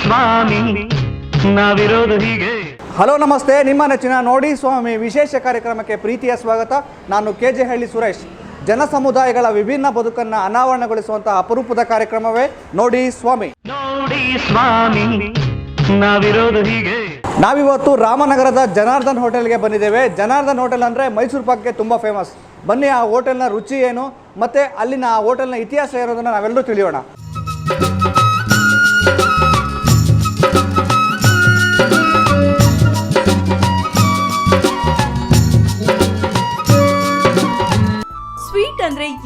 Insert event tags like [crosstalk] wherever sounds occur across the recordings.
ಸ್ವಾಮಿ ನಾವಿರೋದು ಹೀಗೆ. ಹಲೋ ನಮಸ್ತೆ. ನಿಮ್ಮ ನೆಚ್ಚಿನ ನೋಡಿ ಸ್ವಾಮಿ ವಿಶೇಷ ಕಾರ್ಯಕ್ರಮಕ್ಕೆ ಪ್ರೀತಿಯ ಸ್ವಾಗತ. ನಾನು ಕೆ ಜೆ ಹಳ್ಳಿ ಸುರೇಶ್. ಜನ ಸಮುದಾಯಗಳ ವಿಭಿನ್ನ ಬದುಕನ್ನು ಅನಾವರಣಗೊಳಿಸುವಂತಹ ಅಪರೂಪದ ಕಾರ್ಯಕ್ರಮವೇ ನೋಡಿ ಸ್ವಾಮಿ. ನೋಡಿ ಸ್ವಾಮಿ ನಾವಿರೋದು ಹೀಗೆ. ನಾವಿವತ್ತು ರಾಮನಗರದ ಜನಾರ್ದನ್ ಹೋಟೆಲ್ಗೆ ಬಂದಿದ್ದೇವೆ. ಜನಾರ್ದನ್ ಹೋಟೆಲ್ ಅಂದರೆ ಮೈಸೂರು ಪಾಕ್ಗೆ ತುಂಬ ಫೇಮಸ್. ಬನ್ನಿ ಆ ಹೋಟೆಲ್ನ ರುಚಿ ಏನು ಮತ್ತು ಅಲ್ಲಿನ ಆ ಹೋಟೆಲ್ನ ಇತಿಹಾಸ ಇರೋದನ್ನು ನಾವೆಲ್ಲರೂ ತಿಳಿಯೋಣ.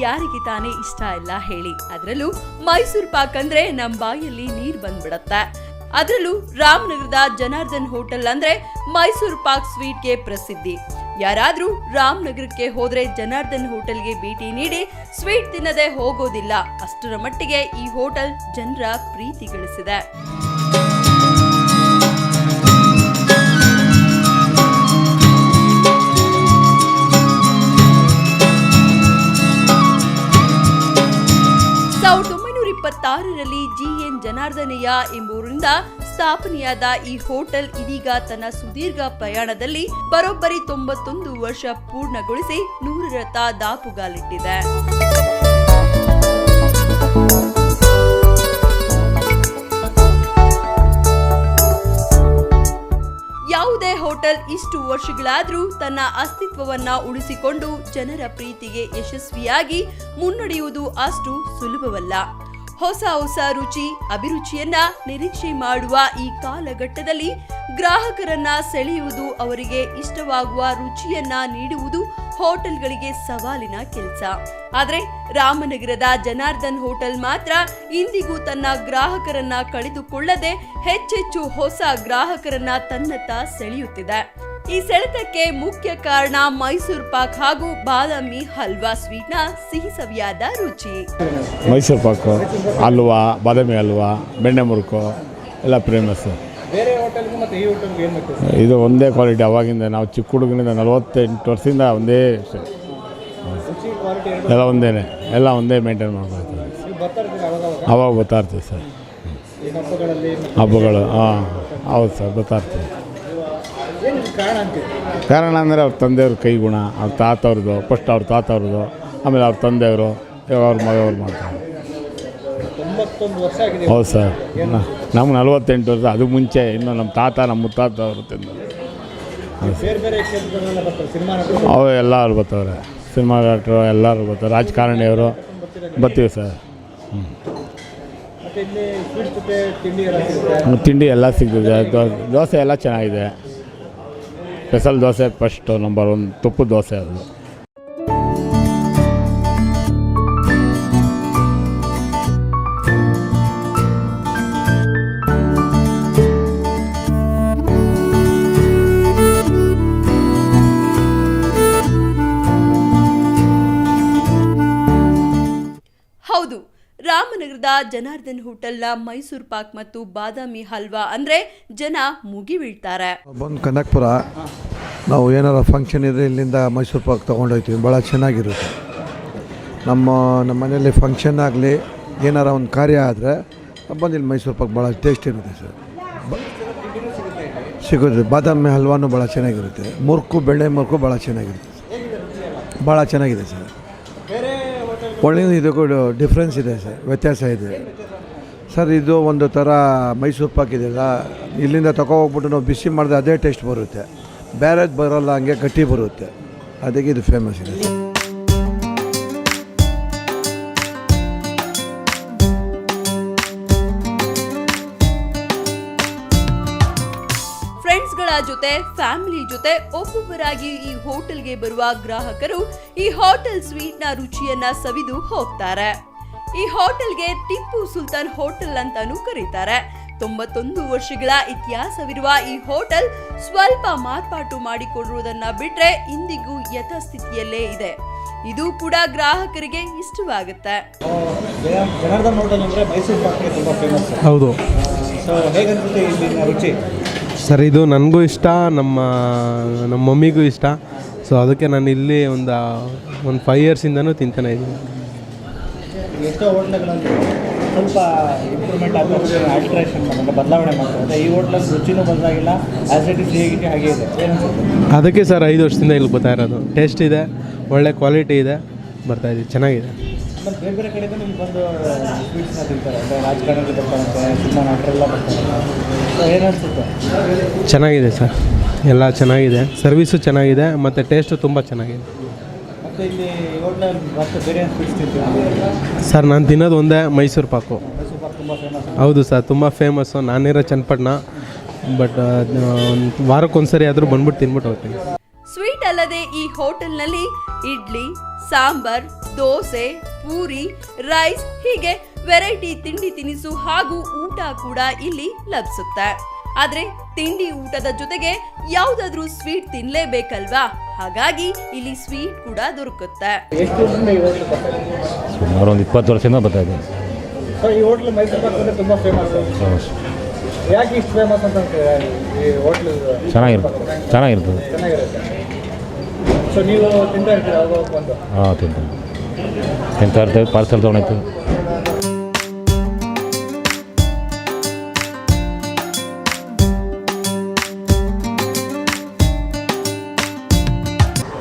ಯಾರಿಗೆ ತಾನೇ ಇಷ್ಟ ಇಲ್ಲ ಹೇಳಿ. ಅದ್ರಲ್ಲೂ ಮೈಸೂರು ಪಾಕ್ ಅಂದ್ರೆ ನಮ್ ಬಾಯಲ್ಲಿ ನೀರ್ ಬಂದ್ಬಿಡತ್ತೆ. ಅದ್ರಲ್ಲೂ ರಾಮನಗರದ ಜನಾರ್ದನ್ ಹೋಟೆಲ್ ಅಂದ್ರೆ ಮೈಸೂರು ಪಾಕ್ ಸ್ವೀಟ್ಗೆ ಪ್ರಸಿದ್ಧಿ. ಯಾರಾದ್ರೂ ರಾಮನಗರಕ್ಕೆ ಹೋದ್ರೆ ಜನಾರ್ದನ್ ಹೋಟೆಲ್ಗೆ ಭೇಟಿ ನೀಡಿ ಸ್ವೀಟ್ ತಿನ್ನದೆ ಹೋಗೋದಿಲ್ಲ. ಅಷ್ಟರ ಮಟ್ಟಿಗೆ ಈ ಹೋಟೆಲ್ ಜನರ ಪ್ರೀತಿ ಗಳಿಸಿದೆ. ಇಪ್ಪತ್ತಾರರಲ್ಲಿ ಜಿ ಎನ್ ಜನಾರ್ದನಯ್ಯ ಎಂಬುವರಿಂದ ಸ್ಥಾಪನೆಯಾದ ಈ ಹೋಟೆಲ್ ಇದೀಗ ತನ್ನ ಸುದೀರ್ಘ ಪ್ರಯಾಣದಲ್ಲಿ ಬರೋಬ್ಬರಿ ತೊಂಬತ್ತೊಂದು ವರ್ಷ ಪೂರ್ಣಗೊಳಿಸಿ ನೂರರತ್ತ ದಾಪುಗಾಲಿಟ್ಟಿದೆ. ಯಾವುದೇ ಹೋಟೆಲ್ ಇಷ್ಟು ವರ್ಷಗಳಾದರೂ ತನ್ನ ಅಸ್ತಿತ್ವವನ್ನ ಉಳಿಸಿಕೊಂಡು ಜನರ ಪ್ರೀತಿಗೆ ಯಶಸ್ವಿಯಾಗಿ ಮುನ್ನಡೆಯುವುದು ಅಷ್ಟು ಸುಲಭವಲ್ಲ. ಹೊಸ ಹೊಸ ರುಚಿ, ಅಭಿರುಚಿಯನ್ನ ನಿರೀಕ್ಷೆ ಮಾಡುವ ಈ ಕಾಲಘಟ್ಟದಲ್ಲಿ ಗ್ರಾಹಕರನ್ನ ಸೆಳೆಯುವುದು ಅವರಿಗೆ ಇಷ್ಟವಾಗುವ ರುಚಿಯನ್ನ ನೀಡುವುದು ಹೋಟೆಲ್ಗಳಿಗೆ ಸವಾಲಿನ ಕೆಲಸ. ಆದರೆ ರಾಮನಗರದ ಜನಾರ್ದನ್ ಹೋಟೆಲ್ ಮಾತ್ರ ಇಂದಿಗೂ ತನ್ನ ಗ್ರಾಹಕರನ್ನ ಕಳೆದುಕೊಳ್ಳದೆ ಹೆಚ್ಚೆಚ್ಚು ಹೊಸ ಗ್ರಾಹಕರನ್ನ ತನ್ನತ್ತ ಸೆಳೆಯುತ್ತಿದೆ. ಈ ಸೆಳೆತಕ್ಕೆ ಮುಖ್ಯ ಕಾರಣ ಮೈಸೂರು ಪಾಕ್ ಹಾಗೂ ಬಾದಾಮಿ ಹಲ್ವಾ ಸ್ವೀಟ್ನ ಸಿಹಿ ಸವಿಯಾದ ರುಚಿ. ಮೈಸೂರು ಪಾಕು ಹಲ್ವಾ ಬಾದಾಮಿ ಹಲ್ವಾ ಬೆಣ್ಣೆ ಮುರುಕು ಎಲ್ಲ ಫೇಮಸ್ಸು ಬೇರೆ ಹೋಟೆಲ್ಗೂ ಮತ್ತು ಈ ಹೋಟೆಲ್ಗೆ ಏನು ವ್ಯತ್ಯಾಸ? ಇದು ಒಂದೇ ಕ್ವಾಲಿಟಿ ಅವಾಗಿಂದ ನಾವು ಚಿಕ್ಕ ಹುಡುಗನಿಂದ ನಲವತ್ತೆಂಟು ವರ್ಷದಿಂದ ಒಂದೇ ಎಲ್ಲ ಒಂದೇ ಎಲ್ಲ ಒಂದೇ ಮೇಂಟೈನ್ ಮಾಡ್ಕೊಳ್ತೀವಿ. ಬರ್ತಾ ಅವಾಗ ಬರ್ತಾ ಇರ್ತೀವಿ ಸರ್. ಹಬ್ಬಗಳು ಹಾಂ ಹೌದು ಸರ್ ಬರ್ತಾ ಇರ್ತೀವಿ. ಏನು ಕಾರಣ ಅಂದರೆ ಅವ್ರ ತಂದೆಯವ್ರ ಕೈ ಗುಣ ಅವ್ರ ತಾತವ್ರದ್ದು ಫಸ್ಟ್ ಅವ್ರ ತಾತವ್ರದ್ದು ಆಮೇಲೆ ಅವ್ರ ತಂದೆಯವರು ಅವ್ರ ಮಗವ್ರು ಮಾಡ್ತಾರೆ. ಹೌದು ಸರ್. ನಮ್ಗೆ ನಲ್ವತ್ತೆಂಟು ವರ್ಷ ಅದು ಮುಂಚೆ ಇನ್ನು ನಮ್ಮ ತಾತ ನಮ್ಮ ಮುತ್ತಾತ ಅವರು ತಿಂದು ಬೇರೆ ಬೇರೆ ಕ್ಷೇತ್ರಗಳೆಲ್ಲ ಬರ್ತಾರೆ ಸಿನಿಮಾ ನಟರು? ಅವು ಎಲ್ಲರೂ ಬರ್ತಾವ್ರೆ. ಸಿನಿಮಾ ಡಾಕ್ಟ್ರು ಎಲ್ಲರೂ ಬರ್ತಾರೆ. ರಾಜಕಾರಣಿಯವರು ಬರ್ತೀವಿ ಸರ್. ಹ್ಞೂ ತಿಂಡಿ ಎಲ್ಲ ಸಿಗ್ತದೆ. ದೋಸೆ ಎಲ್ಲ ಚೆನ್ನಾಗಿದೆ. Special dosa first number one ತುಪ್ಪದ ದೋಸೆ ಅದು ಜನಾರ್ದನ್ ಹೋಟೆಲ್ನ ಮೈಸೂರು ಪಾಕ್ ಮತ್ತು ಬಾದಾಮಿ ಹಲ್ವಾ ಅಂದ್ರೆ ಜನ ಮುಗಿ ಬೀಳ್ತಾರೆ ಬಂದು ಕನಕಪುರ, ನಾವು ಏನಾರ ಫಂಕ್ಷನ್ ಇದ್ರೆ ಇಲ್ಲಿಂದ ಮೈಸೂರು ಪಾಕ್ ತಗೊಂಡೋಗ್ತೀವಿ. ಭಾಳ ಚೆನ್ನಾಗಿರುತ್ತೆ. ನಮ್ಮ ನಮ್ಮ ಮನೆಯಲ್ಲಿ ಫಂಕ್ಷನ್ ಆಗಲಿ, ಏನಾರ ಒಂದು ಕಾರ್ಯ ಆದರೆ ಬಂದು ಇಲ್ಲಿ ಮೈಸೂರು ಪಾಕ್ ಭಾಳ ಟೇಸ್ಟ್ ಇರುತ್ತೆ ಸರ್. ಸಿಗುತ್ತೆ. ಬಾದಾಮಿ ಹಲ್ವಾನು ಭಾಳ ಚೆನ್ನಾಗಿರುತ್ತೆ. ಮುರ್ಕು, ಬೆಣ್ಣೆ ಮುರ್ಕು ಭಾಳ ಚೆನ್ನಾಗಿರುತ್ತೆ. ಭಾಳ ಚೆನ್ನಾಗಿದೆ ಸರ್. ಒಳ್ಳೆಯ ಇದಕ್ಕೂ ಡಿಫ್ರೆನ್ಸ್ ಇದೆ ಸರ್, ವ್ಯತ್ಯಾಸ ಇದೆ. ಸರ್, ಇದು ಒಂದು ಥರ ಮೈಸೂರು ಪಾಕ್ ಇದೆಯಲ್ಲ, ಇಲ್ಲಿಂದ ಹೋಗ್ಬಿಟ್ಟು ನಾವು ಬಿಸಿ ಮಾಡಿದ್ರೆ ಅದೇ ಟೇಸ್ಟ್ ಬರುತ್ತೆ. ಬೇರೆದು ಬರೋಲ್ಲ, ಹಂಗೆ ಗಟ್ಟಿ ಬರುತ್ತೆ. ಅದಕ್ಕೆ ಇದು ಫೇಮಸ್ ಇದೆ ಜೊತೆ ಒಬ್ಬೊಬ್ಬರಾಗಿ ಈ ಹೋಟೆಲ್ಗೆ ಬರುವ ಗ್ರಾಹಕರು ಈ ಹೋಟೆಲ್ ಸ್ವೀಟ್ನ ನ ರುಚಿಯನ್ನ ಸವಿದು ಹೋಗ್ತಾರೆ. ಈ ಹೋಟೆಲ್ಗೆ ಟಿಪ್ಪು ಸುಲ್ತಾನ್ ಹೋಟೆಲ್ ಅಂತಾನೂ ಕರೀತಾರೆ. ತೊಂಬತ್ತೊಂದು ವರ್ಷಗಳ ಇತಿಹಾಸವಿರುವ ಈ ಹೋಟೆಲ್ ಸ್ವಲ್ಪ ಮಾರ್ಪಾಟು ಮಾಡಿಕೊಡುವುದನ್ನ ಬಿಟ್ರೆ ಇಂದಿಗೂ ಯಥಾಸ್ಥಿತಿಯಲ್ಲೇ ಇದೆ. ಇದು ಕೂಡ ಗ್ರಾಹಕರಿಗೆ ಇಷ್ಟವಾಗುತ್ತೆ. ಜನಾರ್ದನ್ ಹೋಟೆಲ್ ಅಂದರೆ ಮೈಸೂರು ಪಾಕ್ಗೆ ತುಂಬ ಫೇಮಸ್ ಹೌದು. ಸೊ ಹೇಗನ್ಸುತ್ತೆ ಇಲ್ಲಿನ ರುಚಿ? ಸರ್ ಇದು ನನಗೂ ಇಷ್ಟ ನಮ್ಮ ನಮ್ಮ ಮಮ್ಮಿಗೂ ಇಷ್ಟ. ಸೊ ಅದಕ್ಕೆ ನಾನು ಇಲ್ಲಿ ಒಂದು ಒಂದು ಫೈವ್ ಇಯರ್ಸಿಂದನೂ ತಿಂತಾನೆ ಇದ್ದೀನಿ. ಎಷ್ಟೋ ಹೋಟ್ಲಗಳಲ್ಲಿ ಸ್ವಲ್ಪ ಇಂಪ್ರೂವ್ಮೆಂಟ್ ಆಗ್ತದೆ ಆಲ್ಟ್ರೇಷನ್ ಅಂದರೆ ಬದಲಾವಣೆ ಮಾಡ್ತಾರೆ. ಈ ಹೋಟ್ಲ ರುಚಿನೂ ಬದಲಾಗಿಲ್ಲ ಆ್ಯಸ್ ಇಟ್ ಇಸ್ ಹೇಗಿದೆ ಹಾಗೆ ಇದೆ. ಅದಕ್ಕೆ ಸರ್ ಐದು ವರ್ಷದಿಂದ ಇಲ್ಲಿ ಬರ್ತಾ ಇರೋದು. ಟೇಸ್ಟ್ ಇದೆ ಒಳ್ಳೆ ಕ್ವಾಲಿಟಿ ಇದೆ ಬರ್ತಾ ಇದೆ ಚೆನ್ನಾಗಿದೆ. ಮತ್ತು ಬೇರೆ ಬೇರೆ ಕಡೆಯಿಂದ ನಿಮ್ಗೆ ಬಂದು ಸ್ವೀಟ್ಸ್ನ ತಿಂತಾರೆ. ಅಂದರೆ ರಾಜಕಾರಣಿಗಳು ಬರ್ತಾರಂತೆ ಸಿನಿಮಾ ನಟರೆಲ್ಲ ಬರ್ತಾರೆ. ಏನನ್ಸುತ್ತೆ ಚೆನ್ನಾಗಿದೆ ಸರ್. ಎಲ್ಲ ಚೆನ್ನಾಗಿದೆ. ಸರ್ವಿಸು ಚೆನ್ನಾಗಿದೆ ಮತ್ತು ಟೇಸ್ಟು ತುಂಬ ಚೆನ್ನಾಗಿದೆ. ಮತ್ತು ಇಲ್ಲಿ ಹೋಟ್ಲಲ್ಲಿ ಮತ್ತೆ ಬೇರೆ ಏನು ಸ್ವೀಟ್ಸ್ ತಿಂತೀವಿ ಸರ್ ನಾನು ತಿನ್ನೋದು ಒಂದೇ ಮೈಸೂರು ಪಾಕು. ಮೈಸೂರು ಪಾಕ್ ತುಂಬ ಫೇಮಸ್ ಹೌದು ಸರ್ ತುಂಬ ಫೇಮಸ್ಸು ನಾನಿರೋ ಚನ್ನಪಟ್ಟಣ. ಬಟ್ ಒಂದು ವಾರಕ್ಕೊಂದ್ಸರಿ ಆದರೂ ಬಂದ್ಬಿಟ್ಟು ತಿನ್ಬಿಟ್ಟು ಹೋಗ್ತೀನಿ. ಸ್ವೀಟ್ ಅಲ್ಲದೆ ಈ ಹೋಟೆಲ್ನಲ್ಲಿ ಇಡ್ಲಿ ಸಾಂಬಾರ್ ದೋಸೆ ಪೂರಿ ರೈಸ್ ಹೀಗೆ ವೆರೈಟಿ ತಿಂಡಿ ತಿನಿಸು ಹಾಗೂ ಊಟ ಕೂಡ ಇಲ್ಲಿ ಲಭಿಸುತ್ತೆ. ಆದ್ರೆ ತಿಂಡಿ ಊಟದ ಜೊತೆಗೆ ಯಾವ್ದಾದ್ರೂ ಸ್ವೀಟ್ ತಿನ್ಲೇಬೇಕಲ್ವಾ? ಹಾಗಾಗಿ ಇಲ್ಲಿ ಸ್ವೀಟ್ ಕೂಡ ದೊರಕುತ್ತೆ. ಸುಮಾರು ಒಂದು ಇಪ್ಪತ್ತು ವರ್ಷದಿಂದ ಬರ್ತಾ ಇದ್ದೀನಿ ಸೊ ಈ ಹೋಟ್ಲ್ ಮೈಸೂರು ಪಾಕ್ ಅಂದರೆ ತುಂಬ ಫೇಮಸ್ ಯಾಕೆ ಇಷ್ಟು ಫೇಮಸ್ ಅಂತ ಅಂತೀರಾ? ಈ ಹೋಟ್ಲ್ ಚೆನ್ನಾಗಿರ್ತದೆ ಚೆನ್ನಾಗಿರ್ತದೆ. ಚೆನ್ನಾಗಿರುತ್ತೆ. ಸೊ ನೀವು ತಿಂತಾ ಇರ್ತೀರಾ? ಅವಾಗ ಬಂದು ಹಾಂ ತಿಂತೀನಿ. ತಿಂತಾ ಇರ್ತೇವೆ ಪಾರ್ಸಲ್ ತೊಗೊಂಡೋಗ್ತೀವಿ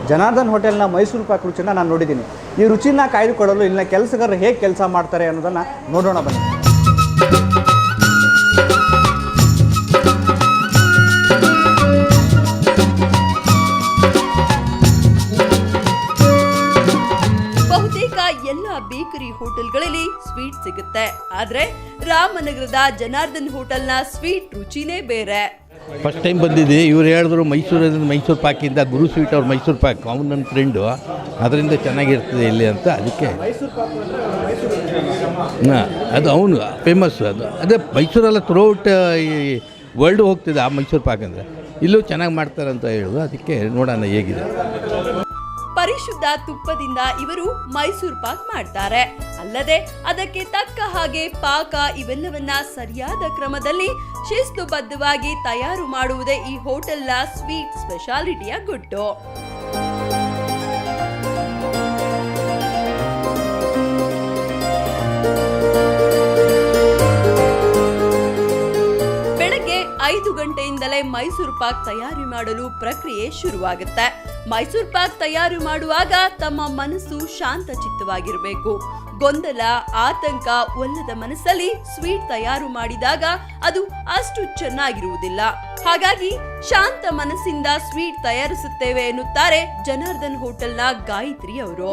ಜನಾರ್ದನ್ ಹೋಟೆಲ್ನ ಮೈಸೂರು ಪಾಕ್ ರುಚಿನ ನಾನು ನೋಡಿದ್ದೀನಿ. ಈ ರುಚಿನ ಕಾಯ್ದುಕೊಳ್ಳಲು ಇಲ್ಲಿನ ಕೆಲಸಗಾರರು ಹೇಗೆ ಕೆಲಸ ಮಾಡ್ತಾರೆ ಅನ್ನೋದನ್ನು ನೋಡೋಣ ಬನ್ನಿ. ಬೇಕರಿ ಹೋಟೆಲ್ಗಳಲ್ಲಿ ಸ್ವೀಟ್ ಸಿಗುತ್ತೆ. ಆದ್ರೆ ರಾಮನಗರದ ಜನಾರ್ದನ್ ಹೋಟೆಲ್ನ ಸ್ವೀಟ್ ರುಚಿನೇ ಬೇರೆ. ಫಸ್ಟ್ ಟೈಮ್ ಬಂದಿದ್ದೆ. ಇವ್ರು ಹೇಳಿದ್ರು ಮೈಸೂರಿನ ಮೈಸೂರು ಪಾಕಿಂದ ಗುರು ಸ್ವೀಟ್ ಅವ್ರ ಮೈಸೂರು ಪಾಕ್. ಅವ್ನ ನನ್ನ ಫ್ರೆಂಡು ಅದರಿಂದ ಚೆನ್ನಾಗಿರ್ತದೆ ಇಲ್ಲಿ ಅಂತ ಅದಕ್ಕೆ. ಅದು ಅವನು ಫೇಮಸ್ ಅದು. ಅದೇ ಮೈಸೂರೆಲ್ಲ ಥ್ರೂಔಟ್ ಈ ವರ್ಲ್ಡ್ ಹೋಗ್ತಿದೆ ಆ ಮೈಸೂರು ಪಾಕ್ ಅಂದರೆ. ಇಲ್ಲೂ ಚೆನ್ನಾಗಿ ಮಾಡ್ತಾರೆ ಅಂತ ಹೇಳೋದು ಅದಕ್ಕೆ ನೋಡೋಣ ಹೇಗಿದೆ. ಪರಿಶುದ್ಧ ತುಪ್ಪದಿಂದ ಇವರು ಮೈಸೂರು ಪಾಕ್ ಮಾಡ್ತಾರೆ. ಅಲ್ಲದೆ ಅದಕ್ಕೆ ತಕ್ಕ ಹಾಗೆ ಪಾಕ ಇವೆಲ್ಲವನ್ನ ಸರಿಯಾದ ಕ್ರಮದಲ್ಲಿ ಶಿಸ್ತುಬದ್ಧವಾಗಿ ತಯಾರು ಮಾಡುವುದೇ ಈ ಹೋಟೆಲ್ನ ಸ್ವೀಟ್ ಸ್ಪೆಷಾಲಿಟಿಯ ಗುಟ್ಟು. ಐದು ಗಂಟೆಯಿಂದಲೇ ಮೈಸೂರು ಪಾಕ್ ತಯಾರಿ ಮಾಡಲು ಪ್ರಕ್ರಿಯೆ ಶುರುವಾಗುತ್ತೆ. ಮೈಸೂರು ಪಾಕ್ ತಯಾರು ಮಾಡುವಾಗ ತಮ್ಮ ಮನಸ್ಸು ಶಾಂತ ಚಿತ್ತವಾಗಿರಬೇಕು ಗೊಂದಲ, ಆತಂಕ ಒಲ್ಲದ ಮನಸ್ಸಲ್ಲಿ ಸ್ವೀಟ್ ತಯಾರು ಮಾಡಿದಾಗ ಅದು ಅಷ್ಟು ಚೆನ್ನಾಗಿರುವುದಿಲ್ಲ. ಹಾಗಾಗಿ ಶಾಂತ ಮನಸ್ಸಿಂದ ಸ್ವೀಟ್ ತಯಾರಿಸುತ್ತೇವೆ ಎನ್ನುತ್ತಾರೆ ಜನಾರ್ದನ್ ಹೋಟೆಲ್ನ ಗಾಯತ್ರಿ ಅವರು.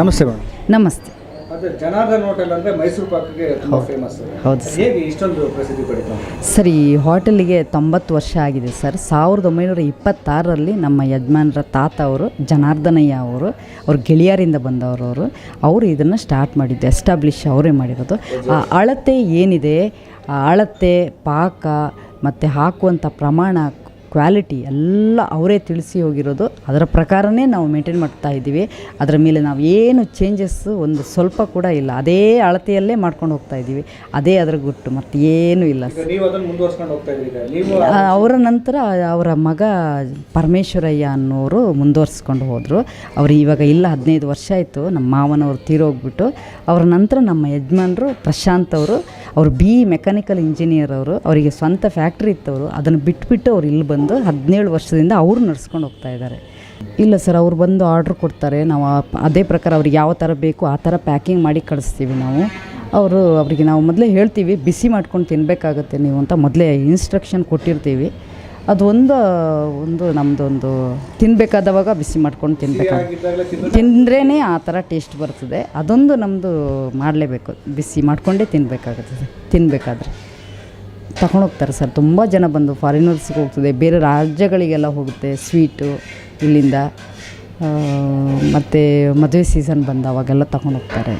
ನಮಸ್ತೆ ಮೇಡಮ್. ನಮಸ್ತೆ. ಅದೇ ಜನಾರ್ದನ್ ಹೋಟೆಲ್ ಅಂದರೆ ಮೈಸೂರು ಪಾಕ್ಗೆ ತುಂಬ ಫೇಮಸ್ ಹೌದು ಸರ್. ಹೇಗೆ ಇಷ್ಟೊಂದು ಪ್ರಸಿದ್ಧಿ ಪಡೀತಾ ಸರ್ ಈ ಹೋಟೆಲಿಗೆ ತೊಂಬತ್ತು ವರ್ಷ ಆಗಿದೆ ಸರ್. ಸಾವಿರದ ಒಂಬೈನೂರ ಇಪ್ಪತ್ತಾರರಲ್ಲಿ ನಮ್ಮ ಯಜಮಾನರ ತಾತ ಅವರು ಜನಾರ್ದನಯ್ಯ ಅವರು ಅವ್ರ ಗೆಳೆಯರಿಂದ ಬಂದವರು ಅವರು ಅವರು ಇದನ್ನು ಸ್ಟಾರ್ಟ್ ಮಾಡಿದ್ದು ಎಸ್ಟಾಬ್ಲಿಷ್ ಅವರೇ ಮಾಡಿರೋದು. ಆ ಅಳತೆ ಏನಿದೆ? ಆ ಅಳತೆ ಪಾಕ ಮತ್ತು ಹಾಕುವಂಥ ಪ್ರಮಾಣ ಕ್ವಾಲಿಟಿ ಎಲ್ಲ ಅವರೇ ತಿಳಿಸಿ ಹೋಗಿರೋದು. ಅದರ ಪ್ರಕಾರನೇ ನಾವು ಮೇಂಟೈನ್ ಮಾಡ್ತಾ ಇದ್ದೀವಿ. ಅದರ ಮೇಲೆ ನಾವು ಏನು ಚೇಂಜಸ್ಸು ಒಂದು ಸ್ವಲ್ಪ ಕೂಡ ಇಲ್ಲ. ಅದೇ ಅಳತೆಯಲ್ಲೇ ಮಾಡ್ಕೊಂಡು ಹೋಗ್ತಾ ಇದ್ದೀವಿ. ಅದೇ ಅದರ ಗುಟ್ಟು. ಮತ್ತು ಏನೂ ಇಲ್ಲ. ಅವರ ನಂತರ ಅವರ ಮಗ ಪರಮೇಶ್ವರಯ್ಯ ಅನ್ನೋರು ಮುಂದುವರ್ಸ್ಕೊಂಡು ಹೋದರು. ಅವರು ಇವಾಗ ಇಲ್ಲ ಹದಿನೈದು ವರ್ಷ ಆಯಿತು. ನಮ್ಮ ಮಾವನವರು ತೀರೋಗ್ಬಿಟ್ಟು. ಅವರ ನಂತರ ನಮ್ಮ ಯಜಮಾನರು ಪ್ರಶಾಂತ್ ಅವರು. ಅವರು ಬಿ ಮೆಕ್ಯಾನಿಕಲ್ ಇಂಜಿನಿಯರ್ ಅವರು, ಅವರಿಗೆ ಸ್ವಂತ ಫ್ಯಾಕ್ಟ್ರಿ ಇತ್ತವರು, ಅದನ್ನು ಬಿಟ್ಬಿಟ್ಟು ಅವ್ರು ಇಲ್ಲಿ ಬಂದು ಹದಿನೇಳು ವರ್ಷದಿಂದ ಅವರು ನಡ್ಸ್ಕೊಂಡು ಹೋಗ್ತಾ ಇದ್ದಾರೆ ಇಲ್ಲ ಸರ್ ಅವ್ರು ಬಂದು ಆರ್ಡ್ರ್ ಕೊಡ್ತಾರೆ, ನಾವು ಅದೇ ಪ್ರಕಾರ ಅವ್ರಿಗೆ ಯಾವ ಥರ ಬೇಕು ಆ ಥರ ಪ್ಯಾಕಿಂಗ್ ಮಾಡಿ ಕಳಿಸ್ತೀವಿ ನಾವು. ಅವರು, ಅವರಿಗೆ ನಾವು ಮೊದಲೇ ಹೇಳ್ತೀವಿ, ಬಿಸಿ ಮಾಡ್ಕೊಂಡು ತಿನ್ನಬೇಕಾಗತ್ತೆ ನೀವು ಅಂತ ಮೊದಲೇ ಇನ್ಸ್ಟ್ರಕ್ಷನ್ ಕೊಟ್ಟಿರ್ತೀವಿ. ಅದು ಒಂದು ಒಂದು ನಮ್ಮದೊಂದು ತಿನ್ನಬೇಕಾದವಾಗ ಬಿಸಿ ಮಾಡ್ಕೊಂಡು ತಿನ್ನಬೇಕು ತಿಂದ್ರೇ ಆ ಥರ ಟೇಸ್ಟ್ ಬರ್ತದೆ. ಅದೊಂದು ನಮ್ಮದು ಮಾಡಲೇಬೇಕು. ಬಿಸಿ ಮಾಡಿಕೊಂಡೇ ತಿನ್ನಬೇಕಾಗುತ್ತದೆ ತಿನ್ನಬೇಕಾದ್ರೆ ತಗೊಂಡೋಗ್ತಾರೆ ಸರ್. ತುಂಬ ಜನ ಬಂದು ಫಾರಿನರ್ಸ್ಗೆ ಹೋಗ್ತದೆ. ಬೇರೆ ರಾಜ್ಯಗಳಿಗೆಲ್ಲ ಹೋಗುತ್ತೆ ಸ್ವೀಟು ಇಲ್ಲಿಂದ. ಮತ್ತು ಮದುವೆ ಸೀಸನ್ ಬಂದ ಅವಾಗೆಲ್ಲ ತಗೊಂಡೋಗ್ತಾರೆ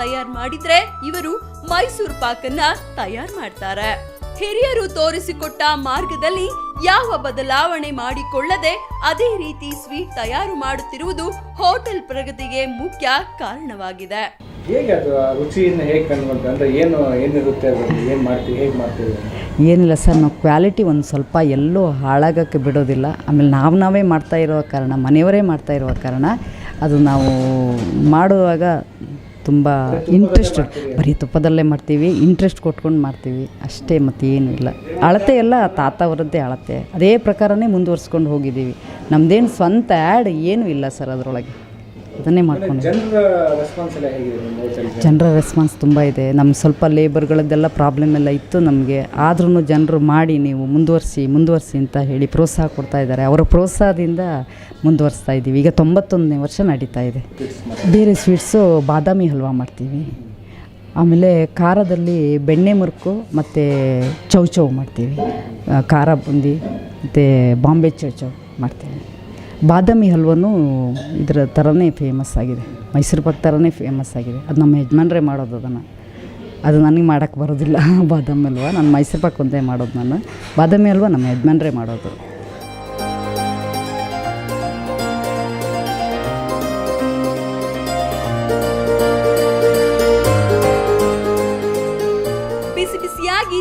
ತಯಾರ್ ಮಾಡಿದ್ರೆ ಇವರು ಮೈಸೂರು ಪಾಕನ್ನ ತಯಾರ್ ಮಾಡ್ತಾರೆ. ಹಿರಿಯರು ತೋರಿಸಿಕೊಟ್ಟ ಮಾರ್ಗದಲ್ಲಿ ಯಾವ ಬದಲಾವಣೆ ಮಾಡಿಕೊಳ್ಳದೆ ಅದೇ ರೀತಿ ಸ್ವೀಟ್ ತಯಾರು ಮಾಡುತ್ತಿರುವುದು ಹೋಟೆಲ್ ಪ್ರಗತಿಗೆ ಮುಖ್ಯ ಕಾರಣವಾಗಿದೆ. ಹೇಗೆ ಅದು ಆ ರುಚಿಯನ್ನು ಹೇಗೆ ಕಂಡು ಅಂದರೆ ಏನು ಏನಿರುತ್ತೆ ಅದರಲ್ಲಿ? ಏನು ಮಾಡ್ತೀವಿ? ಹೇಗೆ ಮಾಡ್ತೀವಿ? ಏನಿಲ್ಲ ಸರ್ ನಾವು ಕ್ವಾಲಿಟಿ ಒಂದು ಸ್ವಲ್ಪ ಎಲ್ಲೂ ಹಾಳಾಗೋಕ್ಕೆ ಬಿಡೋದಿಲ್ಲ. ಆಮೇಲೆ ನಾವು ನಾವೇ ಮಾಡ್ತಾ ಇರೋ ಕಾರಣ ಮನೆಯವರೇ ಮಾಡ್ತಾ ಇರೋ ಕಾರಣ ಅದು ನಾವು ಮಾಡುವಾಗ ತುಂಬ ಇಂಟ್ರೆಸ್ಟ್ ಬರೀ ತುಪ್ಪದಲ್ಲೇ ಮಾಡ್ತೀವಿ ಇಂಟ್ರೆಸ್ಟ್ ಕೊಟ್ಕೊಂಡು ಮಾಡ್ತೀವಿ. ಅಷ್ಟೇ ಮತ್ತೇನು ಇಲ್ಲ. ಅಳತೆ ಎಲ್ಲ ತಾತ ಅವರದ್ದೇ ಅಳತೆ. ಅದೇ ಪ್ರಕಾರನೇ ಮುಂದುವರ್ಸ್ಕೊಂಡು ಹೋಗಿದ್ದೀವಿ. ನಮ್ಮದೇನು ಸ್ವಂತ ಆ್ಯಡ್ ಏನೂ ಇಲ್ಲ ಸರ್ ಅದರೊಳಗೆ. ಅದನ್ನೇ ಮಾಡ್ಕೊಂಡು ಜನರ ರೆಸ್ಪಾನ್ಸ್ ತುಂಬ ಇದೆ. ನಮ್ಮ ಸ್ವಲ್ಪ ಲೇಬರ್ಗಳದ್ದೆಲ್ಲ ಪ್ರಾಬ್ಲಮ್ ಎಲ್ಲ ಇತ್ತು ನಮಗೆ. ಆದ್ರೂ ಜನರು ಮಾಡಿ ನೀವು ಮುಂದುವರಿಸಿ ಮುಂದುವರಿಸಿ ಅಂತ ಹೇಳಿ ಪ್ರೋತ್ಸಾಹ ಕೊಡ್ತಾ ಇದ್ದಾರೆ. ಅವರ ಪ್ರೋತ್ಸಾಹದಿಂದ ಮುಂದುವರಿಸ್ತಾ ಇದ್ದೀವಿ. ಈಗ ತೊಂಬತ್ತೊಂದನೇ ವರ್ಷ ನಡೀತಾ ಇದೆ. ಬೇರೆ ಸ್ವೀಟ್ಸು ಬಾದಾಮಿ ಹಲ್ವಾ ಮಾಡ್ತೀವಿ. ಆಮೇಲೆ ಖಾರದಲ್ಲಿ ಬೆಣ್ಣೆ ಮುರುಕು ಮತ್ತು ಚೌಚೌ ಮಾಡ್ತೀವಿ. ಖಾರ ಬುಂದಿ ಮತ್ತು ಬಾಂಬೆ ಚೌಚೌ ಮಾಡ್ತೀವಿ. ಬಾದಾಮಿ ಹಲ್ವನೂ ಇದರ ಥರನೇ ಫೇಮಸ್ ಆಗಿದೆ. ಮೈಸೂರು ಪಾಕ್ ಥರನೇ ಫೇಮಸ್ ಆಗಿದೆ. ಅದು ನಮ್ಮ ಯಜಮಾನ್ರೇ ಮಾಡೋದು ಅದನ್ನು. ಅದು ನನಗೆ ಮಾಡೋಕ್ಕೆ ಬರೋದಿಲ್ಲ [laughs] ಬಾದಾಮಿ ಹಲ್ವ. ನಾನು ಮೈಸೂರು ಪಾಕ್ ಒಂದೇ ಮಾಡೋದು ನಾನು. ಬಾದಾಮಿ ಹಲ್ವ ನಮ್ಮ ಯಜಮಾನ್ರೇ ಮಾಡೋದು.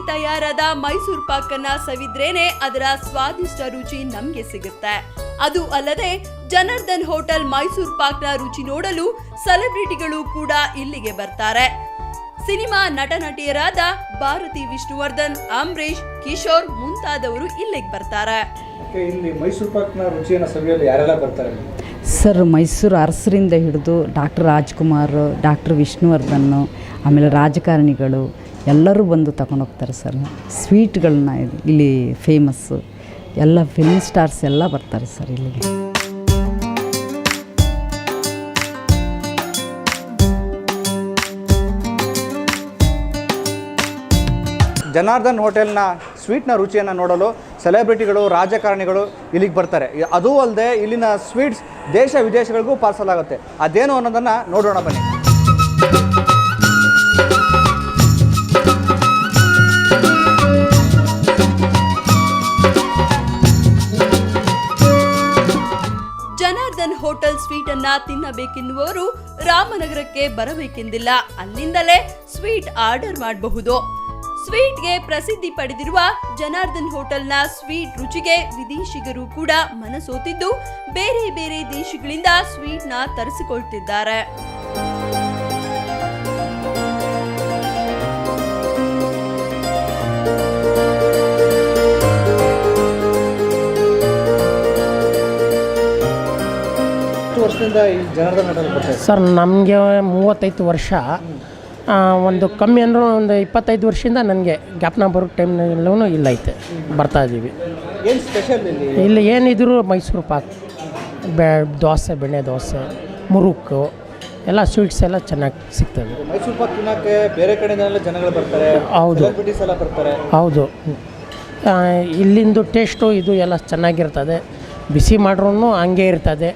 ತಯಾರಾದ ಮೈಸೂರು ಪಾಕನ್ನ ಸವಿದ್ರೇನೆ ಅದರ ಸ್ವಾದಿಷ್ಟ ರುಚಿ ನಮ್ಗೆ ಸಿಗುತ್ತೆ. ಅದು ಅಲ್ಲದೆ ಜನಾರ್ದನ್ ಹೋಟೆಲ್ ಮೈಸೂರು ಪಾಕ್ನ ರುಚಿ ನೋಡಲು ಸೆಲೆಬ್ರಿಟಿಗಳು ಕೂಡ ಇಲ್ಲಿಗೆ ಬರ್ತಾರೆ. ಸಿನಿಮಾ ನಟ ನಟಿಯರಾದ ಭಾರತಿ ವಿಷ್ಣುವರ್ಧನ್ ಅಂಬರೀಶ್ ಕಿಶೋರ್ ಮುಂತಾದವರು ಇಲ್ಲಿಗೆ ಬರ್ತಾರೆ. ಇಲ್ಲಿ ಮೈಸೂರು ಪಾಕ್ನ ರುಚಿಯನ್ನು ಸವಿಯಲು ಯಾರೆಲ್ಲ ಬರ್ತಾರೆ? ಸರ್ ಮೈಸೂರು ಅರಸರಿಂದ ಹಿಡಿದು ಡಾಕ್ಟರ್ ರಾಜ್ಕುಮಾರ್ ಡಾಕ್ಟರ್ ವಿಷ್ಣುವರ್ಧನ್ ಆಮೇಲೆ ರಾಜಕಾರಣಿಗಳು ಎಲ್ಲರೂ ಬಂದು ತಗೊಂಡೋಗ್ತಾರೆ ಸರ್. ಸ್ವೀಟ್ಗಳನ್ನ ಇಲ್ಲಿ ಫೇಮಸ್ಸು ಎಲ್ಲ ಫಿಲ್ಮ್ ಸ್ಟಾರ್ಸ್ ಎಲ್ಲ ಬರ್ತಾರೆ ಸರ್ ಇಲ್ಲಿಗೆ. ಜನಾರ್ದನ್ ಹೋಟೆಲ್ನ ಸ್ವೀಟ್ನ ರುಚಿಯನ್ನು ನೋಡಲು ಸೆಲೆಬ್ರಿಟಿಗಳು ರಾಜಕಾರಣಿಗಳು ಇಲ್ಲಿಗೆ ಬರ್ತಾರೆ. ಅದೂ ಅಲ್ಲದೆ ಇಲ್ಲಿನ ಸ್ವೀಟ್ಸ್ ದೇಶ ವಿದೇಶಗಳಿಗೂ ಪಾರ್ಸಲ್ ಆಗುತ್ತೆ. ಅದೇನು ಅನ್ನೋದನ್ನು ನೋಡೋಣ ಬನ್ನಿ. ಹೋಟೆಲ್ ಸ್ವೀಟ್ ಅನ್ನ ತಿನ್ನಬೇಕೆನ್ನುವವರು ರಾಮನಗರಕ್ಕೆ ಬರಬೇಕೆಂದಿಲ್ಲ. ಅಲ್ಲಿಂದಲೇ ಸ್ವೀಟ್ ಆರ್ಡರ್ ಮಾಡಬಹುದು. ಸ್ವೀಟ್ಗೆ ಪ್ರಸಿದ್ಧಿ ಪಡೆದಿರುವ ಜನಾರ್ದನ್ ಹೋಟೆಲ್ನ ಸ್ವೀಟ್ ರುಚಿಗೆ ವಿದೇಶಿಗರು ಕೂಡ ಮನಸೋತಿದ್ದು, ಬೇರೆ ಬೇರೆ ದೇಶಗಳಿಂದ ಸ್ವೀಟ್ನ ತರಿಸಿಕೊಳ್ತಿದ್ದಾರೆ. ವರ್ಷದಿಂದ ಈ ಜನಾರ್ದನ್ ಹೋಟೆಲ್ ಬರ್ತಾರೆ ಸರ್ ನಮಗೆ ಮೂವತ್ತೈದು ವರ್ಷ. ಒಂದು ಕಮ್ಮಿ ಅಂದರೂ ಒಂದು ಇಪ್ಪತ್ತೈದು ವರ್ಷದಿಂದ ನನಗೆ ಗ್ಯಾಪ್ನ ಬರೋ ಟೈಮ್ನಲ್ಲೂ ಇಲ್ಲೈತೆ ಬರ್ತಾ ಇದ್ದೀವಿ ಏನು ಸ್ಪೆಷಲ್ ಇಲ್ಲಿ? ಇಲ್ಲಿ ಏನಿದ್ರು ಮೈಸೂರು ಪಾಕ್ ಬೆ ದೋಸೆ ಬೆಣ್ಣೆ ದೋಸೆ ಮುರುಕು ಎಲ್ಲ ಸ್ವೀಟ್ಸ್ ಎಲ್ಲ ಚೆನ್ನಾಗಿ ಸಿಗ್ತದೆ. ಮೈಸೂರು ಪಾಕ್ ತಿನ್ನೋಕ್ಕೆ ಬೇರೆ ಕಡೆಯಿಂದೆಲ್ಲ ಜನಗಳು ಬರ್ತಾರೆ ಹೌದು. ಎಲ್ಲ ಬರ್ತಾರೆ. ಹೌದು. ಇಲ್ಲಿಂದು ಟೇಸ್ಟು ಇದು ಎಲ್ಲ ಚೆನ್ನಾಗಿರ್ತದೆ. ಬಿಸಿ ಮಾಡ್ರೂ ಹಂಗೆ ಇರ್ತದೆ.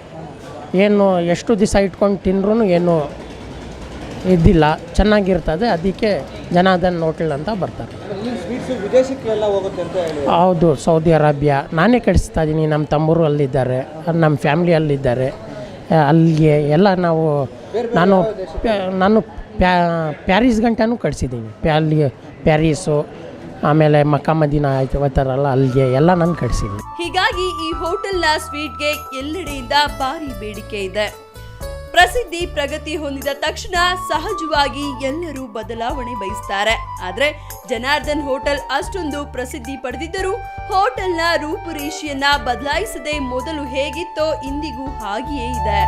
ಏನು ಎಷ್ಟು ದಿವಸ ಇಟ್ಕೊಂಡು ತಿಂದ್ರೂ ಏನು ಇದ್ದಿಲ್ಲ ಚೆನ್ನಾಗಿರ್ತದೆ, ಅದಕ್ಕೆ ಜನಾರ್ದನ್ ಹೋಟೆಲ್ ಅಂತ ಬರ್ತಾರೆ. ಹೌದು, ಸೌದಿ ಅರೇಬಿಯಾ. ನಾನೇ ಕಳಿಸ್ತಾ ಇದ್ದೀನಿ, ನಮ್ಮ ತಮ್ಮರು ಅಲ್ಲಿದ್ದಾರೆ, ನಮ್ಮ ಫ್ಯಾಮ್ಲಿ ಅಲ್ಲಿದ್ದಾರೆ. ಅಲ್ಲಿಗೆ ಎಲ್ಲ ನಾವು, ನಾನು ನಾನು ಪ್ಯಾ, ಪ್ಯಾರಿಸ್ ಗಂಟನೂ ಕಳಿಸಿದ್ದೀನಿ. ಪ್ಯಾಲಿ ಪ್ಯಾರಿಸು ಆಮೇಲೆ ಮಕ್ಕ ಮದೀನ ಆಯ್ತು ಹೋಗ್ತಾರಲ್ಲ ಅಲ್ಲಿಗೆ ಎಲ್ಲ ನಾನು ಕಳಿಸಿದ್ದೀನಿ ಹೀಗಾಗಿ ಈ ಹೋಟೆಲ್ನ ಸ್ವೀಟ್ಗೆ ಎಲ್ಲೆಡೆಯಿಂದ ಭಾರಿ ಬೇಡಿಕೆ ಇದೆ. ಪ್ರಸಿದ್ಧಿ, ಪ್ರಗತಿ ಹೊಂದಿದ ತಕ್ಷಣ ಸಹಜವಾಗಿ ಎಲ್ಲರೂ ಬದಲಾವಣೆ ಬಯಸ್ತಾರೆ. ಆದರೆ ಜನಾರ್ದನ್ ಹೋಟೆಲ್ ಅಷ್ಟೊಂದು ಪ್ರಸಿದ್ಧಿ ಪಡೆದಿದ್ದರೂ ಹೋಟೆಲ್ನ ರೂಪುರೇಷೆಯನ್ನ ಬದಲಾಯಿಸದೆ ಮೊದಲು ಹೇಗಿತ್ತೋ ಇಂದಿಗೂ ಹಾಗೆಯೇ ಇದೆ.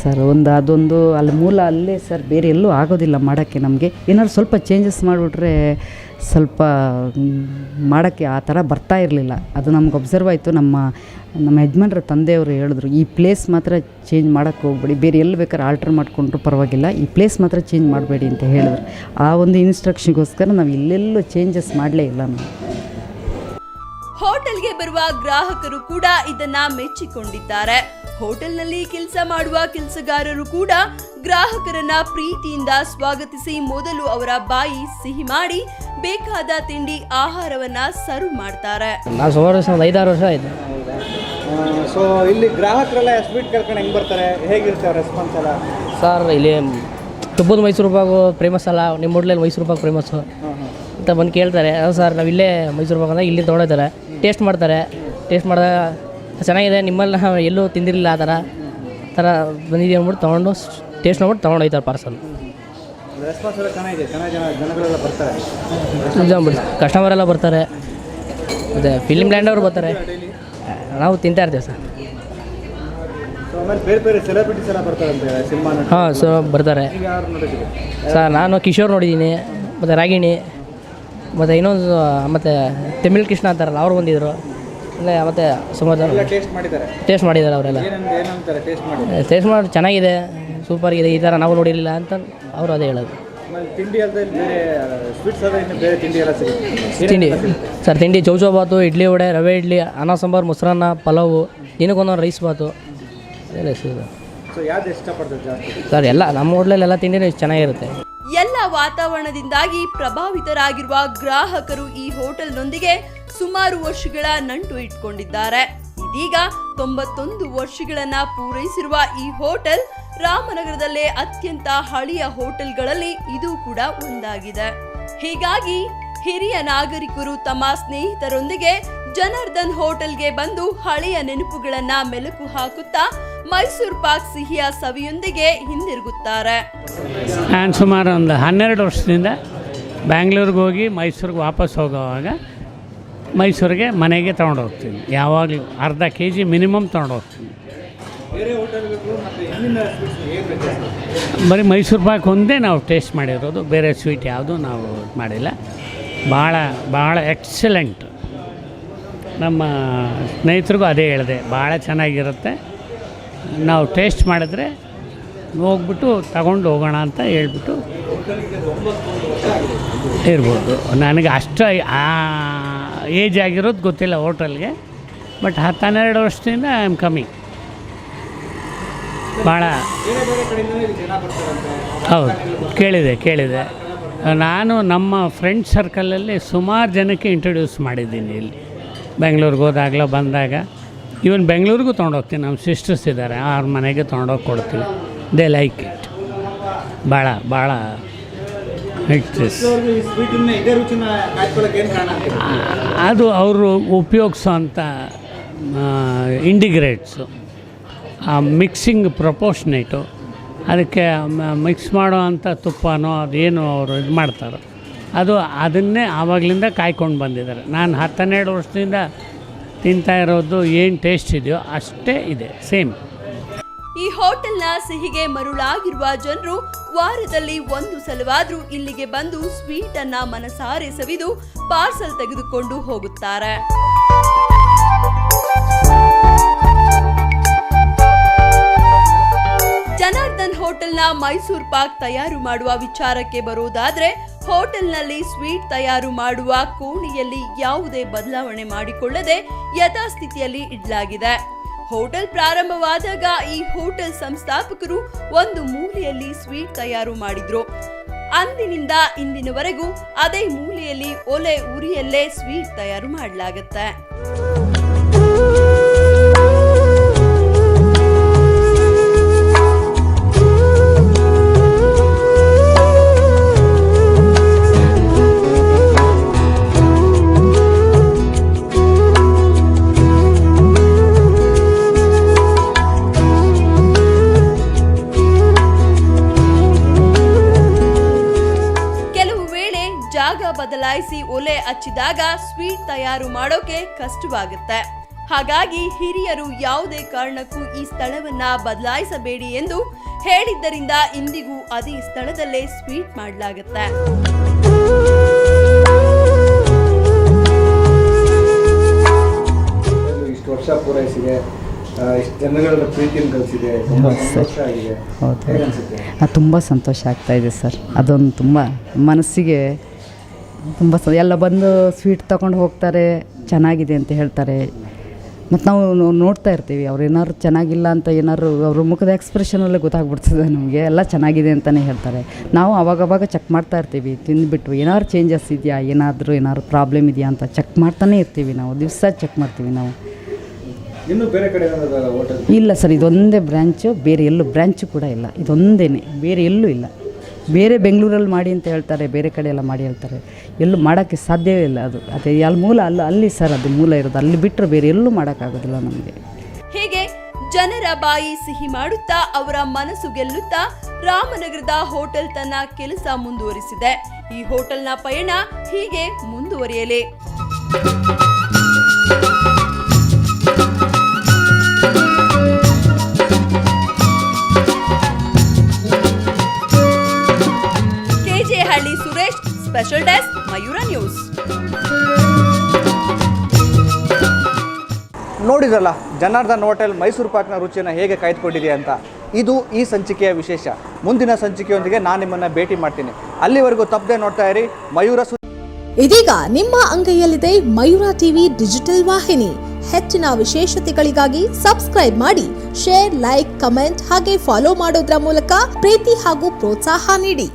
ಸರ್, ಒಂದು ಅದೊಂದು ಅಲ್ಲಿ ಮೂಲ ಅಲ್ಲೇ ಸರ್, ಬೇರೆ ಎಲ್ಲೂ ಆಗೋದಿಲ್ಲ ಮಾಡೋಕ್ಕೆ ನಮಗೆ. ಏನಾದ್ರು ಸ್ವಲ್ಪ ಚೇಂಜಸ್ ಮಾಡಿಬಿಟ್ರೆ ಸ್ವಲ್ಪ ಮಾಡೋಕ್ಕೆ ಆ ಥರ ಬರ್ತಾ ಇರಲಿಲ್ಲ. ಅದು ನಮ್ಗೆ ಅಬ್ಸರ್ವ್ ಆಯಿತು. ನಮ್ಮ ನಮ್ಮ ಯಜಮಾನ್ರ ತಂದೆಯವರು ಹೇಳಿದ್ರು, ಈ ಪ್ಲೇಸ್ ಮಾತ್ರ ಚೇಂಜ್ ಮಾಡೋಕ್ಕೆ ಹೋಗ್ಬೇಡಿ. ಬೇರೆ ಎಲ್ಲಿ ಬೇಕಾದ್ರೆ ಆಲ್ಟ್ರ್ ಮಾಡಿಕೊಂಡ್ರು ಪರವಾಗಿಲ್ಲ. ಈ ಪ್ಲೇಸ್ ಮಾತ್ರ ಚೇಂಜ್ ಮಾಡಬೇಡಿ ಅಂತ ಹೇಳಿದ್ರು. ಆ ಒಂದು ಇನ್ಸ್ಟ್ರಕ್ಷನ್ಗೋಸ್ಕರ ನಾವು ಇಲ್ಲೆಲ್ಲೂ ಚೇಂಜಸ್ ಮಾಡಲೇ ಇಲ್ಲ ನಾವು. ಹೋಟೆಲ್ಗೆ ಬರುವ ಗ್ರಾಹಕರು ಕೂಡ ಇದನ್ನ ಮೆಚ್ಚಿಕೊಂಡಿದ್ದಾರೆ. ಹೋಟೆಲ್ನಲ್ಲಿ ಕೆಲಸ ಮಾಡುವ ಕೆಲಸಗಾರರು ಕೂಡ ಗ್ರಾಹಕರನ್ನ ಪ್ರೀತಿಯಿಂದ ಸ್ವಾಗತಿಸಿ ಮೊದಲು ಅವರ ಬಾಯಿ ಸಿಹಿ ಮಾಡಿ ಬೇಕಾದ ತಿಂಡಿ ಆಹಾರವನ್ನ ಸರ್ವ್ ಮಾಡ್ತಾರೆ. ನಾನು ಸುಮಾರು ವರ್ಷ ಒಂದು ಐದಾರು ವರ್ಷ ಆಯ್ತು. ಸೊ ಇಲ್ಲಿ ಗ್ರಾಹಕರೆಲ್ಲ ಸ್ವೀಟ್ ಕೇಳ್ಕೊಂಡು ಹೆಂಗೆ ಬರ್ತಾರೆ? ಹೇಗಿರ್ತಾರೆ ರೆಸ್ಪಾನ್ಸ್ ಎಲ್ಲ? ಸರ್ ಇಲ್ಲಿ ತುಪ್ಪದ ಮೈಸೂರು ಪಾಕು ಫೇಮಸ್ ಅಲ್ಲ ನಿಮ್ಮ ಹೋಟ್ಲಲ್ಲಿ ಮೈಸೂರು ಬಾಗು ಫೇಮಸ್ಸು ಅಂತ ಬಂದು ಕೇಳ್ತಾರೆ. ಅದು ಸರ್ ನಾವು ಇಲ್ಲೇ ಮೈಸೂರು ಪಾಕು ಅಂದ್ರೆ ಇಲ್ಲಿ ತೊಗೊಂಡೋಗ್ತಾರೆ. ಟೇಸ್ಟ್ ಮಾಡ್ತಾರೆ. ಟೇಸ್ಟ್ ಮಾಡಿದಾಗ ಚೆನ್ನಾಗಿದೆ. ನಿಮ್ಮಲ್ಲಿ ನಾವು ಎಲ್ಲೂ ತಿಂದಿರಲಿಲ್ಲ ಆ ಥರ. ಆ ಥರ ಬಂದಿದ್ದೀವಿ ಅಂದ್ಬಿಟ್ಟು ತೊಗೊಂಡು ಟೇಸ್ಟ್ ನೋಡ್ಬಿಟ್ಟು ತೊಗೊಂಡು ಹೋಗ್ತಾರೆ ಪಾರ್ಸಲ್ ರೆಸ್ಪಾನ್ಸ್ ಎಲ್ಲ ಚೆನ್ನಾಗಿದೆ. ಚೆನ್ನಾಗಿ ಜನಗಳೆಲ್ಲ ಬರ್ತಾರೆ ನಿಜ ಕಸ್ಟಮರ್ ಎಲ್ಲ ಬರ್ತಾರೆ. ಮತ್ತು ಫಿಲ್ಮ್ ಲ್ಯಾಂಡ್ ಅವರು ಬರ್ತಾರೆ. ನಾವು ತಿಂತಾ ಇರ್ತೀವಿ ಸರ್. ಹಾಂ ಸೊ ಬರ್ತಾರೆ. ಸರ್ ನಾನು ಕಿಶೋರ್ ನೋಡಿದ್ದೀನಿ ಮತ್ತು ರಾಗಿಣಿ. ಮತ್ತು ಇನ್ನೊಂದು ಮತ್ತು ತಮಿಳ್ ಕೃಷ್ಣ ಅಂತಾರಲ್ಲ ಅವ್ರು ಬಂದಿದ್ದರು ಇಲ್ಲ ಮತ್ತು ಸುಮಾರು ಜನ. ಟೇಸ್ಟ್ ಮಾಡಿದ್ದಾರೆ. ಟೇಸ್ಟ್ ಮಾಡಿದ್ದಾರೆ ಅವರೆಲ್ಲ. ಟೇಸ್ಟ್ ಮಾಡಿ? ಚೆನ್ನಾಗಿದೆ ಸೂಪರ್ ಇದೆ ಈ ಥರ ನಾವು ನೋಡಿರಲಿಲ್ಲ ಅಂತ ಅವರು ಅದೇ ಹೇಳೋದು. ತಿಂಡಿ ಸರ್ ತಿಂಡಿ ಚೌಚೌ ಬಾತು ಇಡ್ಲಿ ವಡೆ ರವೆ ಇಡ್ಲಿ ಅನ್ನ ಸಾಂಬಾರು ಮೊಸರನ್ನ ಪಲಾವು ದಿನಕ್ಕೊಂದೊಂದು ರೈಸ್ ಬಾತು ಎಲ್ಲ ಸರ್ ಎಲ್ಲ ನಮ್ಮ ಹೋಟ್ಲಲ್ಲಿ ಎಲ್ಲ ತಿಂಡಿನೂ ಚೆನ್ನಾಗಿರುತ್ತೆ. ಎಲ್ಲ ವಾತಾವರಣದಿಂದಾಗಿ ಪ್ರಭಾವಿತರಾಗಿರುವ ಗ್ರಾಹಕರು ಈ ಹೋಟೆಲ್ನೊಂದಿಗೆ ಸುಮಾರು ವರ್ಷಗಳ ನಂಟು ಇಟ್ಕೊಂಡಿದ್ದಾರೆ. ಇದೀಗ ತೊಂಬತ್ತೊಂದು ವರ್ಷಗಳನ್ನ ಪೂರೈಸಿರುವ ಈ ಹೋಟೆಲ್ ರಾಮನಗರದಲ್ಲೇ ಅತ್ಯಂತ ಹಳೆಯ ಹೋಟೆಲ್ಗಳಲ್ಲಿ ಇದು ಕೂಡ ಒಂದಾಗಿದೆ. ಹೀಗಾಗಿ ಹಿರಿಯ ನಾಗರಿಕರು ತಮ್ಮ ಸ್ನೇಹಿತರೊಂದಿಗೆ ಜನಾರ್ದನ್ ಹೋಟೆಲ್ಗೆ ಬಂದು ಹಳೆಯ ನೆನಪುಗಳನ್ನ ಮೆಲುಕು ಹಾಕುತ್ತಾ ಮೈಸೂರು ಪಾಕ್ ಸಿಹಿಯ ಸವಿಯೊಂದಿಗೆ ಹಿಂದಿರುಗುತ್ತಾರೆ. ನಾನು ಸುಮಾರು ಒಂದು ಹನ್ನೆರಡು ವರ್ಷದಿಂದ ಬ್ಯಾಂಗ್ಳೂರಿಗೆ ಹೋಗಿ ಮೈಸೂರಿಗೆ ವಾಪಸ್ ಹೋಗೋವಾಗ ಮೈಸೂರಿಗೆ ಮನೆಗೆ ತೊಗೊಂಡು ಹೋಗ್ತೀನಿ. ಯಾವಾಗಲೂ ಅರ್ಧ ಕೆ ಜಿ ಮಿನಿಮಮ್ ತೊಗೊಂಡು ಹೋಗ್ತೀನಿ. ಬೇರೆ ಮೈಸೂರು ಪಾಕ್ ಒಂದೇ ನಾವು ಟೇಸ್ಟ್ ಮಾಡಿರೋದು. ಬೇರೆ ಸ್ವೀಟ್ ಯಾವುದೂ ನಾವು ಮಾಡಿಲ್ಲ. ಭಾಳ ಭಾಳ ಎಕ್ಸಲೆಂಟ್. ನಮ್ಮ ಸ್ನೇಹಿತರಿಗೂ ಅದೇ ಹೇಳಿದೆ, ಭಾಳ ಚೆನ್ನಾಗಿರುತ್ತೆ. ನಾವು ಟೇಸ್ಟ್ ಮಾಡಿದ್ರೆ ಹೋಗ್ಬಿಟ್ಟು ತಗೊಂಡು ಹೋಗೋಣ ಅಂತ ಹೇಳ್ಬಿಟ್ಟು ಇರ್ಬೋದು. ನನಗೆ ಅಷ್ಟು ಏಜ್ ಆಗಿರೋದು ಗೊತ್ತಿಲ್ಲ ಹೋಟೆಲ್ಗೆ, ಬಟ್ ಹತ್ತು ಹನ್ನೆರಡು ವರ್ಷದಿಂದ ಐ ಆಮ್ ಕಮ್ಮಿಂಗ್ ಭಾಳ ಹೌದು, ಕೇಳಿದೆ ಕೇಳಿದೆ. ನಾನು ನಮ್ಮ ಫ್ರೆಂಡ್ ಸರ್ಕಲಲ್ಲಿ ಸುಮಾರು ಜನಕ್ಕೆ ಇಂಟ್ರೊಡ್ಯೂಸ್ ಮಾಡಿದ್ದೀನಿ ಇಲ್ಲಿ. ಬೆಂಗಳೂರಿಗೆ ಹೋದಾಗಲೋ ಬಂದಾಗ. ಇವನ್ ಬೆಂಗಳೂರಿಗೂ ತೊಗೊಂಡೋಗ್ತೀನಿ. ನಮ್ಮ ಸಿಸ್ಟರ್ಸ್ ಇದ್ದಾರೆ. ಅವ್ರ ಮನೆಗೆ ತೊಗೊಂಡೋಗಿ ಕೊಡ್ತೀನಿ. ದೇ ಲೈಕ್ ಇಟ್ ಭಾಳ ಭಾಳ ಅದು ಅವರು ಉಪಯೋಗಿಸೋಂಥ ಇಂಡಿಗ್ರೇಟ್ಸು ಆ ಮಿಕ್ಸಿಂಗ್ ಪ್ರಪೋರ್ಷನೇಟು ಅದಕ್ಕೆ ಮಿಕ್ಸ್ ಮಾಡೋ ಅಂಥ ತುಪ್ಪನೋ, ಅದೇನು ಅವರು ಇದು ಮಾಡ್ತಾರೋ. ಅದು ಅದನ್ನೇ ಆವಾಗಲಿಂದ ಕಾಯ್ಕೊಂಡು ಬಂದಿದ್ದಾರೆ. ನಾನು ಹತ್ತನ್ನೆರಡು ವರ್ಷದಿಂದ ತಿಂತಾ ಇರೋದು ಏನು ಟೇಸ್ಟ್ ಇದೆಯೋ ಅಷ್ಟೇ ಇದೆ ಸೇಮ್ ಈ ಹೋಟೆಲ್ನ ಸಿಹಿಗೆ ಮರುಳಾಗಿರುವ ಜನರು ವಾರದಲ್ಲಿ ಒಂದು ಸಲವಾದರೂ ಇಲ್ಲಿಗೆ ಬಂದು ಸ್ವೀಟ್ ಅನ್ನ ಮನಸಾರೆ ಸವಿದು ಪಾರ್ಸಲ್ ತೆಗೆದುಕೊಂಡು ಹೋಗುತ್ತಾರೆ. ಜನಾರ್ದನ್ ಹೋಟೆಲ್ನ ಮೈಸೂರ್ ಪಾಕ್ ತಯಾರು ಮಾಡುವ ವಿಚಾರಕ್ಕೆ ಬರುವುದಾದ್ರೆ, ಹೋಟೆಲ್ನಲ್ಲಿ ಸ್ವೀಟ್ ತಯಾರು ಮಾಡುವ ಕೋಣೆಯಲ್ಲಿ ಯಾವುದೇ ಬದಲಾವಣೆ ಮಾಡಿಕೊಳ್ಳದೆ ಯಥಾಸ್ಥಿತಿಯಲ್ಲಿ ಇಡಲಾಗಿದೆ. ಹೋಟೆಲ್ ಪ್ರಾರಂಭವಾದಾಗ ಈ ಹೋಟೆಲ್ ಸಂಸ್ಥಾಪಕರು ಒಂದು ಮೂಲೆಯಲ್ಲಿ ಸ್ವೀಟ್ ತಯಾರು ಮಾಡಿದ್ರು. ಅಂದಿನಿಂದ ಇಂದಿನವರೆಗೂ ಅದೇ ಮೂಲೆಯಲ್ಲಿ ಒಲೆ ಉರಿಯಲ್ಲೇ ಸ್ವೀಟ್ ತಯಾರು ಮಾಡಲಾಗತ್ತೆ. ಜಾಗ ಬದಲಾಯಿಸಿ ಒಲೆ ಹಚ್ಚಿದಾಗ ಸ್ವೀಟ್ ತಯಾರು ಮಾಡೋಕೆ ಕಷ್ಟವಾಗುತ್ತೆ. ಹಾಗಾಗಿ ಹಿರಿಯರು ಯಾವುದೇ ಕಾರಣಕ್ಕೂ ಈ ಸ್ಥಳವನ್ನ ಬದಲಾಯಿಸಬೇಡಿ ಎಂದು ಹೇಳಿದ್ದರಿಂದ ಇಂದಿಗೂ ಅದೇ ಸ್ಥಳದಲ್ಲೇ ಸ್ವೀಟ್ ಮಾಡಲಾಗುತ್ತೆ. ಇಷ್ಟು ವರ್ಷ ಪೂರೈಸಿದೆ. ತುಂಬ ಸಂತೋಷ ಆಗ್ತಾ ಇದೆ ಸರ್. ಅದೊಂದು ತುಂಬ ಮನಸ್ಸಿಗೆ ತುಂಬ ಸ ಎಲ್ಲ ಬಂದು ಸ್ವೀಟ್ ತಗೊಂಡು ಹೋಗ್ತಾರೆ ಚೆನ್ನಾಗಿದೆ ಅಂತ ಹೇಳ್ತಾರೆ. ಮತ್ತು ನಾವು ನೋಡ್ತಾ ಇರ್ತೀವಿ ಅವ್ರು ಏನಾದ್ರು ಚೆನ್ನಾಗಿಲ್ಲ ಅಂತ ಏನಾದ್ರು ಅವ್ರ ಮುಖದ ಎಕ್ಸ್ಪ್ರೆಷನಲ್ಲೇ ಗೊತ್ತಾಗ್ಬಿಡ್ತದೆ ನಮಗೆ ಎಲ್ಲ ಚೆನ್ನಾಗಿದೆ ಅಂತಲೇ ಹೇಳ್ತಾರೆ. ನಾವು ಅವಾಗವಾಗ ಚೆಕ್ ಮಾಡ್ತಾ ಇರ್ತೀವಿ ತಿಂದುಬಿಟ್ಟು ಏನಾದ್ರು ಚೇಂಜಸ್ ಇದೆಯಾ ಏನಾದರೂ ಏನಾದ್ರು ಪ್ರಾಬ್ಲಮ್ ಇದೆಯಾ ಅಂತ ಚೆಕ್ ಮಾಡ್ತಾನೆ ಇರ್ತೀವಿ ನಾವು ದಿವಸ ಚೆಕ್ ಮಾಡ್ತೀವಿ ನಾವು. ಇನ್ನು ಬೇರೆ ಕಡೆ ಏನಾದ್ರು ಹೋಟೆಲ್ ಇಲ್ಲ ಸರ್ ಇದೊಂದೇ ಬ್ರ್ಯಾಂಚು ಬೇರೆ ಎಲ್ಲೂ ಬ್ರ್ಯಾಂಚು ಕೂಡ ಇಲ್ಲ ಇದೊಂದೇ ಬೇರೆ ಎಲ್ಲೂ ಇಲ್ಲ. ಬೇರೆ ಬೆಂಗಳೂರಲ್ಲಿ ಮಾಡಿ ಅಂತ ಹೇಳ್ತಾರೆ, ಬೇರೆ ಕಡೆ ಎಲ್ಲ ಮಾಡಿ ಹೇಳ್ತಾರೆ. ಎಲ್ಲೂ ಮಾಡೋಕ್ಕೆ ಸಾಧ್ಯವೇ ಇಲ್ಲ ಅದು. ಅದೇ ಅಲ್ಲಿ ಮೂಲ ಅಲ್ಲ ಅಲ್ಲಿ ಸರ್ ಅದು ಮೂಲ ಇರೋದು. ಅಲ್ಲಿ ಬಿಟ್ಟರೆ ಬೇರೆ ಎಲ್ಲೂ ಮಾಡೋಕ್ಕಾಗೋದಿಲ್ಲ ನಮಗೆ. ಹೀಗೆ ಜನರ ಬಾಯಿ ಸಿಹಿ ಮಾಡುತ್ತಾ, ಅವರ ಮನಸ್ಸು ಗೆಲ್ಲುತ್ತಾ, ರಾಮನಗರದ ಹೋಟೆಲ್ ತನ್ನ ಕೆಲಸ ಮುಂದುವರಿಸಿದೆ. ಈ ಹೋಟೆಲ್ನ ಪಯಣ ಹೀಗೆ ಮುಂದುವರಿಯಲಿ. ನೋಡಿದ್ರಲ್ಲ, ಜನಾರ್ದನ್ ಹೋಟೆಲ್ ಮೈಸೂರು ಪಾಕ್ನ ರುಚಿಯನ್ನು ಹೇಗೆ ಕಾಯ್ದುಕೊಂಡಿದೆ ಅಂತ. ಇದು ಈ ಸಂಚಿಕೆಯ ವಿಶೇಷ. ಮುಂದಿನ ಸಂಚಿಕೆಯೊಂದಿಗೆ ನಾನು ನಿಮ್ಮನ್ನು ಭೇಟಿ ಮಾಡ್ತೀನಿ. ಅಲ್ಲಿವರೆಗೂ ತಪ್ಪದೆ ನೋಡ್ತಾ ಇರಿ. ಮಯೂರ ಇದೀಗ ನಿಮ್ಮ ಅಂಗೈಯಲ್ಲಿದೆ ಮಯೂರ ಟಿವಿ ಡಿಜಿಟಲ್ ವಾಹಿನಿ. ಹೆಚ್ಚಿನ ವಿಶೇಷತೆಗಳಿಗಾಗಿ ಸಬ್ಸ್ಕ್ರೈಬ್ ಮಾಡಿ, ಶೇರ್, ಲೈಕ್, ಕಮೆಂಟ್ ಹಾಗೆ ಫಾಲೋ ಮಾಡೋದ್ರ ಮೂಲಕ ಪ್ರೀತಿ ಹಾಗೂ ಪ್ರೋತ್ಸಾಹ ನೀಡಿ.